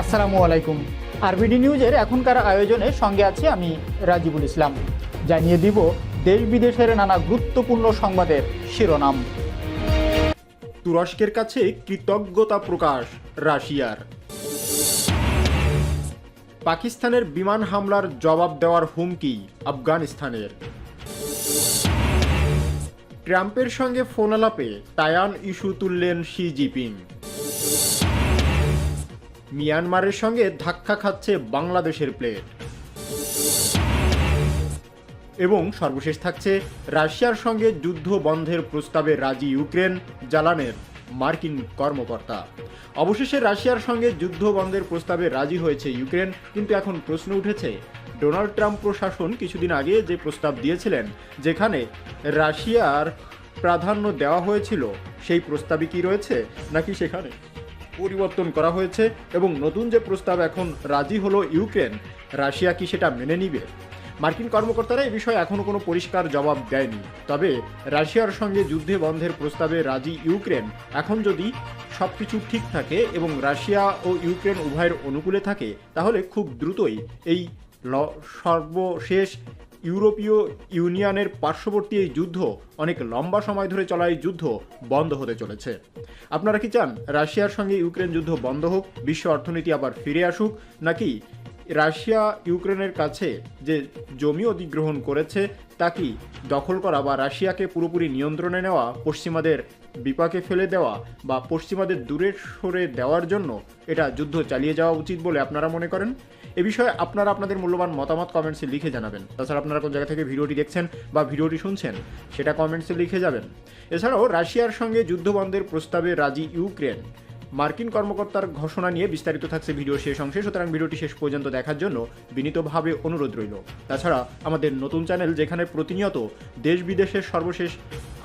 আসসালামু আলাইকুম। আরবিডি নিউজের এখনকার আয়োজনে সঙ্গে আছি আমি রাজিবুল ইসলাম। জানিয়ে দিব, দেশ বিদেশের নানা গুরুত্বপূর্ণ সংবাদের শিরোনাম। তুরস্কের কাছে কৃতজ্ঞতা প্রকাশ, রাশিয়ার। পাকিস্তানের বিমান হামলার জবাব দেওয়ার হুমকি, আফগানিস্তানের। ট্রাম্পের সঙ্গে ফোন আলাপে তায়ান ইস্যু তুললেন শি জিপিং মিয়ানমারের সঙ্গে ধাক্কা খাচ্ছে বাংলাদেশের প্লেট। এবং সর্বশেষ থাকছে রাশিয়ার সঙ্গে যুদ্ধ বন্ধের প্রস্তাবে রাজি ইউক্রেন জ্বালানের মার্কিন কর্মকর্তা। অবশেষে রাশিয়ার সঙ্গে যুদ্ধ বন্ধের প্রস্তাবে রাজি হয়েছে ইউক্রেন, কিন্তু এখন প্রশ্ন উঠেছে, ডোনাল্ড ট্রাম্প প্রশাসন কিছুদিন আগে যে প্রস্তাব দিয়েছিলেন, যেখানে রাশিয়ার প্রাধান্য দেওয়া হয়েছিল, সেই প্রস্তাবে কি রয়েছে, নাকি সেখানে? পরিবর্তন করা হয়েছে এবং নতুন যে প্রস্তাব এখন রাজি হলো ইউক্রেন, রাশিয়া কি সেটা মেনে নিবে? মার্কিন কর্মকর্তারা এই বিষয়ে এখনও কোনো পরিষ্কার জবাব দেয়নি। তবে রাশিয়ার সঙ্গে যুদ্ধে বন্ধের প্রস্তাবে রাজি ইউক্রেন। এখন যদি সব কিছু ঠিক থাকে এবং রাশিয়া ও ইউক্রেন উভয়ের অনুকূলে থাকে, তাহলে খুব দ্রুতই এই ল- সর্বশেষ ইউরোপীয় ইউনিয়নের পার্শ্ববর্তী এই যুদ্ধ অনেক লম্বা সময় ধরে চলা এই যুদ্ধ বন্ধ হতে চলেছে। আপনারা কি চান রাশিয়ার সঙ্গে ইউক্রেন যুদ্ধ বন্ধ হোক, বিশ্ব অর্থনীতি আবার ফিরে আসুক, নাকি রাশিয়া ইউক্রেনের কাছে যে জমি অধিগ্রহণ করেছে, তা কি দখল করা বা রাশিয়াকে পুরোপুরি নিয়ন্ত্রণে নেওয়া, পশ্চিমাদের বিপাকে ফেলে দেওয়া বা পশ্চিমাদের দূরে সরে দেওয়ার জন্য এটা যুদ্ধ চালিয়ে যাওয়া উচিত বলে আপনারা মনে করেন? এ বিষয়ে আপনারা আপনাদের মূল্যবান মতামত কমেন্টসে লিখে জানাবেন। তাছাড়া আপনারা কোন জায়গা থেকে ভিডিওটি দেখছেন বা ভিডিওটি শুনছেন, সেটা কমেন্টসে লিখে যাবেন। এছাড়াও রাশিয়ার সঙ্গে যুদ্ধবন্ধের প্রস্তাবে রাজি ইউক্রেন। মার্কিন কর্মকর্তার ঘোষণা নিয়ে বিস্তারিত থাকছে ভিডিও শেষ অংশে। সুতরাং ভিডিওটি শেষ পর্যন্ত দেখার জন্য বিনীতভাবে অনুরোধ রইল। তাছাড়া আমাদের নতুন চ্যানেল যেখানে প্রতিনিয়ত দেশ বিদেশের সর্বশেষ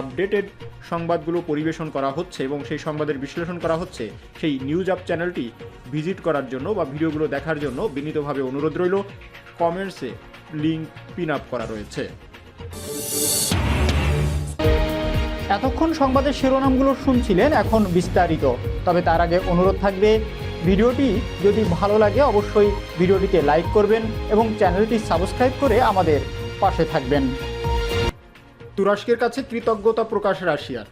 আপডেটেড সংবাদগুলো পরিবেশন করা হচ্ছে এবং সেই সংবাদের বিশ্লেষণ করা হচ্ছে, সেই নিউজ আপ চ্যানেলটি ভিজিট করার জন্য বা ভিডিওগুলো দেখার জন্য বিনীতভাবে অনুরোধ রইল। কমেন্টসে লিঙ্ক পিন আপ করা রয়েছে। এতক্ষণ সংবাদের শিরোনামগুলো শুনছিলেন এখন বিস্তারিত। তবে তার আগে অনুরোধ থাকবে, ভিডিওটি যদি ভালো লাগে অবশ্যই ভিডিওটিকে লাইক করবেন এবং চ্যানেলটি সাবস্ক্রাইব করে আমাদের পাশে থাকবেন। তুরস্কের কাছে কৃতজ্ঞতা প্রকাশ রাশিয়ার।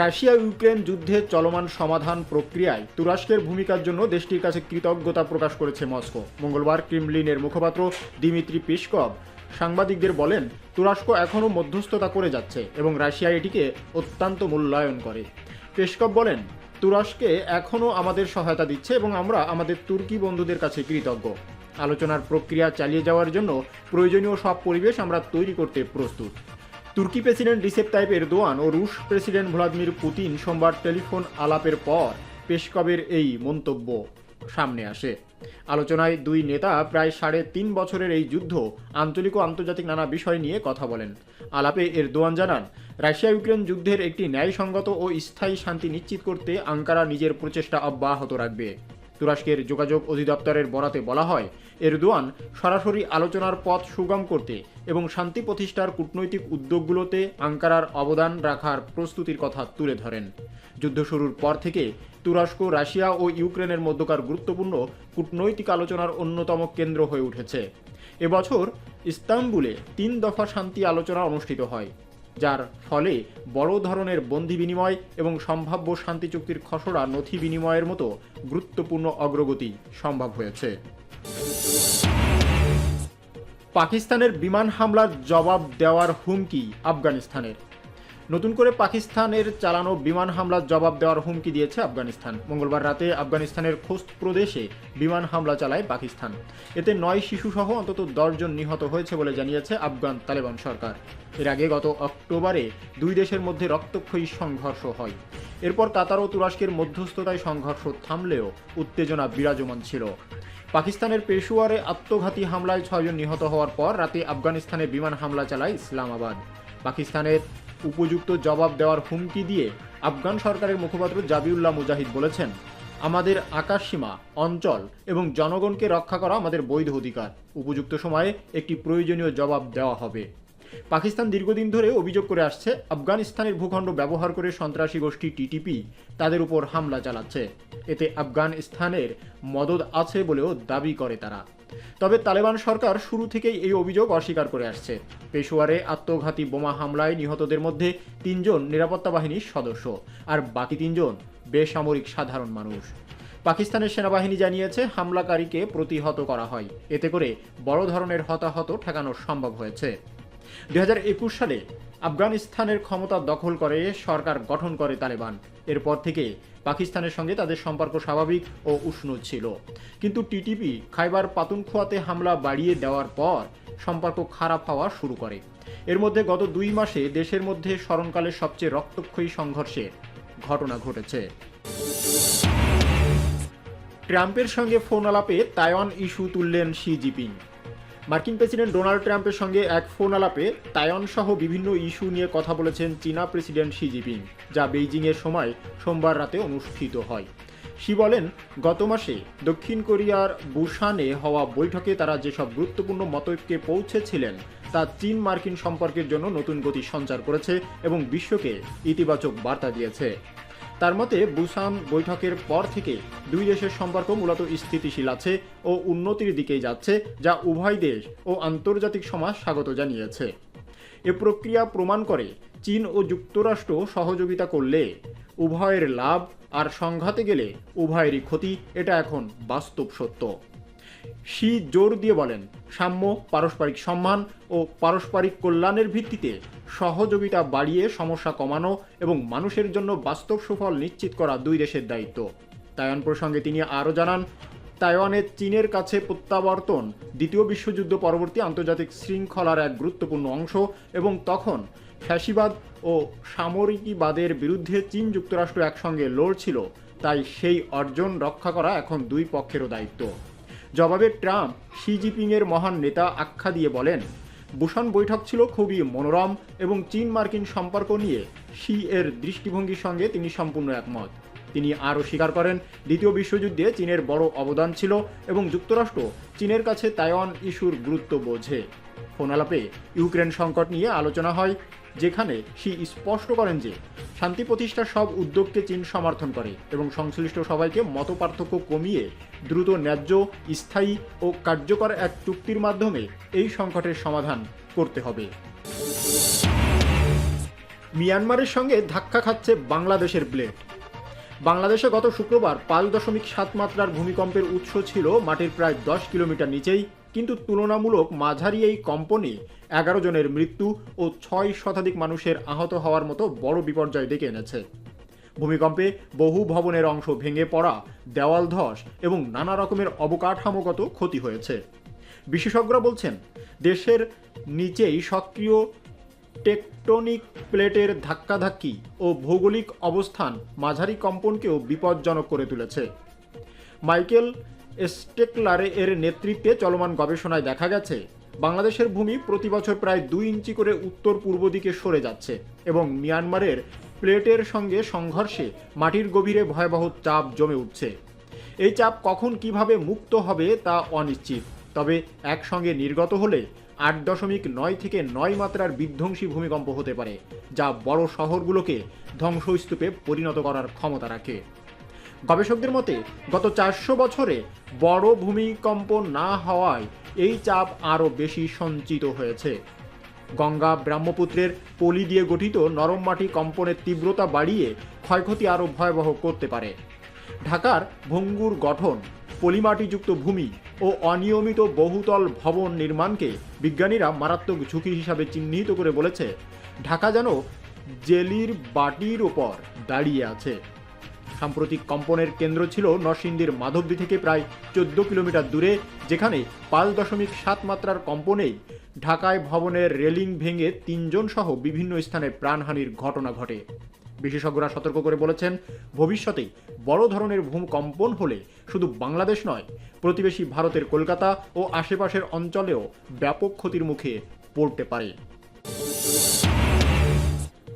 রাশিয়া ইউক্রেন যুদ্ধের চলমান সমাধান প্রক্রিয়ায় তুরস্কের ভূমিকার জন্য দেশটির কাছে কৃতজ্ঞতা প্রকাশ করেছে মস্কো। মঙ্গলবার ক্রিমলিনের মুখপাত্র দিমিত্রি পিসকভ সাংবাদিকদের বলেন, তুরস্ক এখনও মধ্যস্থতা করে যাচ্ছে এবং রাশিয়া এটিকে অত্যন্ত মূল্যায়ন করে। পেসকভ বলেন তুরস্কে এখনও আমাদের সহায়তা দিচ্ছে এবং আমরা আমাদের তুর্কি বন্ধুদের কাছে কৃতজ্ঞ। আলোচনার প্রক্রিয়া চালিয়ে যাওয়ার জন্য প্রয়োজনীয় সব পরিবেশ আমরা তৈরি করতে প্রস্তুত। তুর্কি প্রেসিডেন্ট রিসেপ তাইপ এরদোয়ান ও রুশ প্রেসিডেন্ট ভ্লাদিমির পুতিন সোমবার টেলিফোন আলাপের পর পেশকবের এই মন্তব্য সামনে আসে। আলোচনায় দুই নেতা প্রায় সাড়ে তিন বছরের এই যুদ্ধ আঞ্চলিক ও আন্তর্জাতিক নানা বিষয় নিয়ে কথা বলেন। আলাপে এরদোয়ান জানান রাশিয়া ইউক্রেন যুদ্ধের একটি ন্যায়সঙ্গত ও স্থায়ী শান্তি নিশ্চিত করতে আঙ্কারা নিজের প্রচেষ্টা অব্যাহত রাখবে। তুরস্কের যোগাযোগ অধিদপ্তরের বরাতে বলা হয়, এরদোয়ান সরাসরি আলোচনার পথ সুগম করতে এবং শান্তি প্রতিষ্ঠার কূটনৈতিক উদ্যোগগুলোতে আঙ্কারার অবদান রাখার প্রস্তুতির কথা তুলে ধরেন। যুদ্ধ শুরুর পর থেকে তুরস্ক, রাশিয়া ও ইউক্রেনের মধ্যকার গুরুত্বপূর্ণ কূটনৈতিক আলোচনার অন্যতম কেন্দ্র হয়ে উঠেছে। এবছর ইস্তাম্বুলে তিন দফা শান্তি আলোচনা অনুষ্ঠিত হয়। যার ফলে বড় ধরনের বন্দি বিনিময় এবং সম্ভাব্য শান্তি চুক্তির খসড়া নথি বিনিময়ের মতো গুরুত্বপূর্ণ অগ্রগতি সম্ভব হয়েছে। পাকিস্তানের বিমান হামলার জবাব দেওয়ার হুমকি আফগানিস্তানের। নতুন করে পাকিস্তানের চালানো বিমান হামলার জবাব দেওয়ার হুমকি দিয়েছে আফগানিস্তান। মঙ্গলবার রাতে আফগানিস্তানের খোস্ত প্রদেশে বিমান হামলা চালায় পাকিস্তান। এতে নয় শিশুসহ অন্তত দশজন নিহত হয়েছে বলে জানিয়েছে আফগান তালেবান সরকার। এর আগে গত অক্টোবরে দুই দেশের মধ্যে রক্তক্ষয়ী সংঘর্ষ হয়। এরপর কাতার ও তুরস্কের মধ্যস্থতায় সংঘর্ষ থামলেও উত্তেজনা বিরাজমান ছিল। পাকিস্তানের পেশোয়ারে আত্মঘাতী হামলায় ছয়জন নিহত হওয়ার পর রাতে আফগানিস্তানে বিমান হামলা চালায় ইসলামাবাদ। পাকিস্তানের উপযুক্ত জবাব দেওয়ার হুমকি দিয়ে আফগান সরকারের মুখপাত্র জাবিউল্লাহ মুজাহিদ বলেছেন, আমাদের আকাশসীমা অঞ্চল এবং জনগণকে রক্ষা করা আমাদের বৈধ অধিকার। উপযুক্ত সময়ে একটি প্রয়োজনীয় জবাব দেওয়া হবে। পাকিস্তান দীর্ঘদিন ধরে অভিযোগ করে আসছে, আফগানিস্তানের ভূখণ্ড ব্যবহার করে সন্ত্রাসী গোষ্ঠী টিটিপি তাদের উপর হামলা চালাচ্ছে। এতে আফগানিস্তানের মদত আছে বলেও দাবি করে তারা। তবে তালেবান সরকার শুরু থেকেই এই অভিযোগ অস্বীকার করে আসছে। পেশোয়ারে আত্মঘাতী বোমা হামলায় নিহতদের মধ্যে তিনজন নিরাপত্তা বাহিনীর সদস্য আর বাকি তিনজন বেসামরিক সাধারণ মানুষ। পাকিস্তানের সেনাবাহিনী জানিয়েছে, হামলাকারীকে প্রতিহত করা হয়। এতে করে বড় ধরনের হতাহত ঠেকানো সম্ভব হয়েছে। দুই হাজার একুশ সালে আফগানিস্তানের ক্ষমতা দখল করে, সরকার গঠন করে তালেবান। এরপর থেকে পাকিস্তানের সঙ্গে তাদের সম্পর্ক স্বাভাবিক ও উষ্ণ ছিল। কিন্তু টিটিপি খাইবার পাতুনখোয়াতে হামলা বাড়িয়ে দেওয়ার পর সম্পর্ক খারাপ হওয়া শুরু করে। এর মধ্যে গত দুই মাসে দেশের মধ্যে স্মরণকালের সবচেয়ে রক্তক্ষয়ী সংঘর্ষের ঘটনা ঘটেছে। ট্রাম্পের সঙ্গে ফোন আলাপে তাইওয়ান ইস্যু তুললেন শি জিপিং মার্কিন প্রেসিডেন্ট ডোনাল্ড ট্রাম্পের সঙ্গে এক ফোন আলাপে তাইওয়ান সহ বিভিন্ন ইস্যু নিয়ে কথা বলেছেন চীনা প্রেসিডেন্ট শি জিপিং যা বেইজিংয়ের সময় সোমবার রাতে অনুষ্ঠিত হয়। শি বলেন, গত মাসে দক্ষিণ কোরিয়ার বুসানে হওয়া বৈঠকে তারা যেসব গুরুত্বপূর্ণ মতৈক্যে পৌঁছেছিলেন, তা চীন মার্কিন সম্পর্কের জন্য নতুন গতি সঞ্চার করেছে এবং বিশ্বকে ইতিবাচক বার্তা দিয়েছে। তার মতে, বুসান বৈঠকের পর থেকে দুই দেশের সম্পর্ক মূলত স্থিতিশীল আছে ও উন্নতির দিকেই যাচ্ছে, যা উভয় দেশ ও আন্তর্জাতিক সমাজ স্বাগত জানিয়েছে। এ প্রক্রিয়া প্রমাণ করে চীন ও যুক্তরাষ্ট্র সহযোগিতা করলে উভয়ের লাভ আর সংঘাতে গেলে উভয়েরই ক্ষতি, এটা এখন বাস্তব সত্য। শি জোর দিয়ে বলেন, সাম্য, পারস্পরিক সম্মান ও পারস্পরিক কল্যাণের ভিত্তিতে সহযোগিতা বাড়িয়ে সমস্যা কমানো এবং মানুষের জন্য বাস্তব সুফল নিশ্চিত করা দুই দেশের দায়িত্ব। তাইওয়ান প্রসঙ্গে তিনি আরও জানান তাইওয়ানের চীনের কাছে প্রত্যাবর্তন দ্বিতীয় বিশ্বযুদ্ধ পরবর্তী আন্তর্জাতিক শৃঙ্খলার এক গুরুত্বপূর্ণ অংশ এবং তখন ফ্যাসিবাদ ও সামরিকীবাদের বিরুদ্ধে চীন যুক্তরাষ্ট্র একসঙ্গে লড়ছিল তাই সেই অর্জন রক্ষা করা এখন দুই পক্ষেরও দায়িত্ব। জবাবে ট্রাম্প, শি জিপিংয়ের মহান নেতা আখ্যা দিয়ে বলেন বুসান বৈঠক ছিল খুবই মনোরম এবং চীন মার্কিন সম্পর্ক নিয়ে শি এর দৃষ্টিভঙ্গির সঙ্গে তিনি সম্পূর্ণ একমত। তিনি আরও স্বীকার করেন, দ্বিতীয় বিশ্বযুদ্ধে চীনের বড় অবদান ছিল এবং যুক্তরাষ্ট্র চীনের কাছে তাইওয়ান ইস্যুর গুরুত্ব বোঝে। ফোনালাপে ইউক্রেন সংকট নিয়ে আলোচনা হয় যেখানে শি স্পষ্ট করেন যে শান্তি প্রতিষ্ঠার সব উদ্যোগকে চীন সমর্থন করে এবং সংশ্লিষ্ট সবাইকে মতপার্থক্য কমিয়ে দ্রুত ন্যায্য, স্থায়ী ও কার্যকর এক চুক্তির মাধ্যমে এই সংকটের সমাধান করতে হবে। মিয়ানমারের সঙ্গে ধাক্কা খাচ্ছে বাংলাদেশের ব্লেড। বাংলাদেশে গত শুক্রবার পাঁচ দশমিক সাত মাত্রার ভূমিকম্পের উৎস ছিল মাটির প্রায় দশ কিলোমিটার নিচেই কিন্তু তুলনামূলক মাঝারি এই কম্পনে এগারো জনের মৃত্যু ও ছয় শতাধিক মানুষের আহত হওয়ার মতো বড় বিপর্যয় ডেকে এনেছে। ভূমিকম্পে বহু ভবনের অংশ ভেঙে পড়া, দেওয়াল ধস এবং নানা রকমের অবকাঠামোগত ক্ষতি হয়েছে। বিশেষজ্ঞরা বলছেন, দেশের নিচেই সক্রিয় টেকটনিক প্লেটের ধাক্কাধাক্কি ও ভৌগোলিক অবস্থান মাঝারি কম্পনকেও বিপজ্জনক করে তুলেছে। মাইকেল স্টেকলারে এর নেতৃত্বে চলমান গবেষণায় দেখা গেছে, বাংলাদেশের ভূমি প্রতি বছর প্রায় দুই ইঞ্চি করে উত্তর পূর্ব দিকে সরে যাচ্ছে এবং মিয়ানমারের প্লেটের সঙ্গে সংঘর্ষে মাটির গভীরে ভয়াবহ চাপ জমে উঠছে। এই চাপ কখন কীভাবে মুক্ত হবে তা অনিশ্চিত, তবে একসঙ্গে নির্গত হলে আট দশমিক নয় থেকে নয় মাত্রার বিধ্বংসী ভূমিকম্প হতে পারে, যা বড় শহরগুলোকে ধ্বংসস্তূপে পরিণত করার ক্ষমতা রাখে। গবেষকদের মতে, গত চারশো বছরে বড় ভূমিকম্প না হওয়ায় এই চাপ আরও বেশি সঞ্চিত হয়েছে। গঙ্গা ব্রহ্মপুত্রের পলি দিয়ে গঠিত নরম মাটি কম্পনের তীব্রতা বাড়িয়ে ক্ষয়ক্ষতি আরও ভয়াবহ করতে পারে। ঢাকার ভঙ্গুর গঠন, পলিমাটিযুক্ত ভূমি ও অনিয়মিত বহুতল ভবন নির্মাণকে বিজ্ঞানীরা মারাত্মক ঝুঁকি হিসাবে চিহ্নিত করে বলেছে। ঢাকা যেন জেলির বাটির ওপর দাঁড়িয়ে আছে। সাম্প্রতিক কম্পনের কেন্দ্র ছিল নরসিংদীর মাধবদী থেকে প্রায় চোদ্দ কিলোমিটার দূরে, যেখানে পাঁচ দশমিক সাত মাত্রার কম্পনেই ঢাকায় ভবনের রেলিং ভেঙে তিনজন সহ বিভিন্ন স্থানে প্রাণহানির ঘটনা ঘটে। বিশেষজ্ঞরা সতর্ক করে বলেছেন ভবিষ্যতে বড় ধরনের ভূমিকম্পন হলে শুধু বাংলাদেশ নয়, প্রতিবেশী ভারতের কলকাতা ও আশেপাশের অঞ্চলেও ব্যাপক ক্ষতির মুখে পড়তে পারে।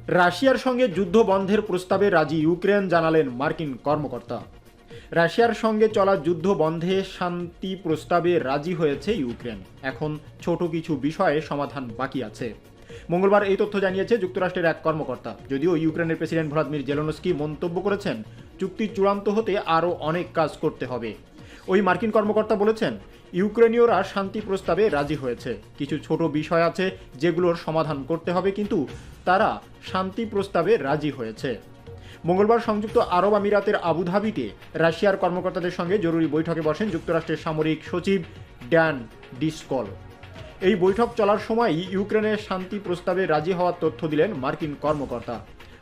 রাশিয়ার সঙ্গে যুদ্ধ বন্ধের প্রস্তাবে রাজি ইউক্রেন জানালেন মার্কিন কর্মকর্তা। রাশিয়ার সঙ্গে চলা যুদ্ধ বন্ধে শান্তি প্রস্তাবে রাজি হয়েছে ইউক্রেন। এখন ছোট কিছু বিষয়ে সমাধান বাকি আছে। মঙ্গলবার এই তথ্য জানিয়েছে যুক্তরাষ্ট্রের এক কর্মকর্তা। যদিও ইউক্রেনের প্রেসিডেন্ট ভ্লাদিমির জেলনস্কি মন্তব্য করেছেন, চুক্তি চূড়ান্ত হতে আরও অনেক কাজ করতে হবে। ওই মার্কিন কর্মকর্তা বলেছেন ইউক্রেনীয়রা শান্তি প্রস্তাবে রাজি হয়েছে। কিছু ছোট বিষয় আছে যেগুলোর সমাধান করতে হবে, কিন্তু তারা শান্তি প্রস্তাবে রাজি হয়েছে। মঙ্গলবার সংযুক্ত আরব আমিরাতের আবুধাবিতে রাশিয়ার কর্মকর্তাদের সঙ্গে জরুরি বৈঠকে বসেন যুক্তরাষ্ট্রের সামরিক সচিব ড্যান ডিসকল। এই বৈঠক চলার সময় ইউক্রেনের শান্তি প্রস্তাবে রাজি হওয়ার তথ্য দিলেন মার্কিন কর্মকর্তা।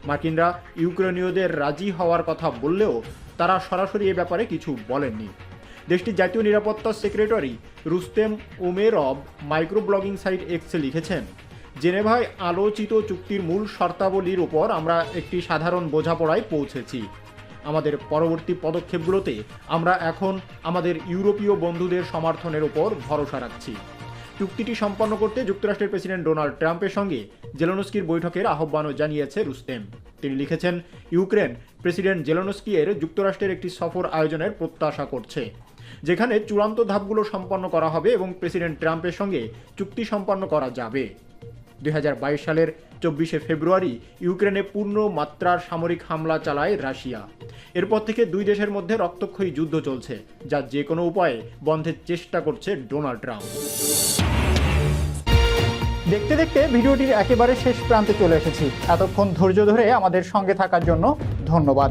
মার্কিনরা ইউক্রেনীয়দের রাজি হওয়ার কথা বললেও তারা সরাসরি এ ব্যাপারে কিছু বলেননি। দেশটির জাতীয় নিরাপত্তা secretary Rustem Umerov micro blogging site এক্সে লিখেছেন, জেনেভায় আলোচিত চুক্তির মূল শর্তাবলীর ওপর আমরা একটি সাধারণ বোঝাপড়ায় পৌঁছেছি। আমাদের পরবর্তী পদক্ষেপগুলোতে আমরা এখন আমাদের ইউরোপীয় বন্ধুদের সমর্থনের উপর ভরসা রাখছি। চুক্তিটি সম্পন্ন করতে যুক্তরাষ্ট্রের প্রেসিডেন্ট ডোনাল্ড ট্রাম্পের সঙ্গে জেলনস্কির বৈঠকের আহ্বানও জানিয়েছে রুস্তেম। তিনি লিখেছেন, ইউক্রেন প্রেসিডেন্ট জেলনস্কি এর যুক্তরাষ্ট্রের একটি সফর আয়োজনের প্রত্যাশা করছে। যেখানে চূড়ান্ত ধাপগুলো সম্পন্ন করা হবে এবং প্রেসিডেন্ট ট্রাম্পের সঙ্গে চুক্তি সম্পন্ন করা যাবে। দুই সালের চব্বিশে ফেব্রুয়ারি ইউক্রেনে পূর্ণ মাত্রার সামরিক হামলা চালায় রাশিয়া। এরপর থেকে দুই দেশের মধ্যে রক্তক্ষয়ী যুদ্ধ চলছে, যা যে কোনো উপায়ে বন্ধের চেষ্টা করছে ডোনাল্ড ট্রাম্প। দেখতে দেখতে ভিডিওটির একেবারে শেষ প্রান্তে চলে এসেছি। এতক্ষণ ধৈর্য ধরে আমাদের সঙ্গে থাকার জন্য ধন্যবাদ।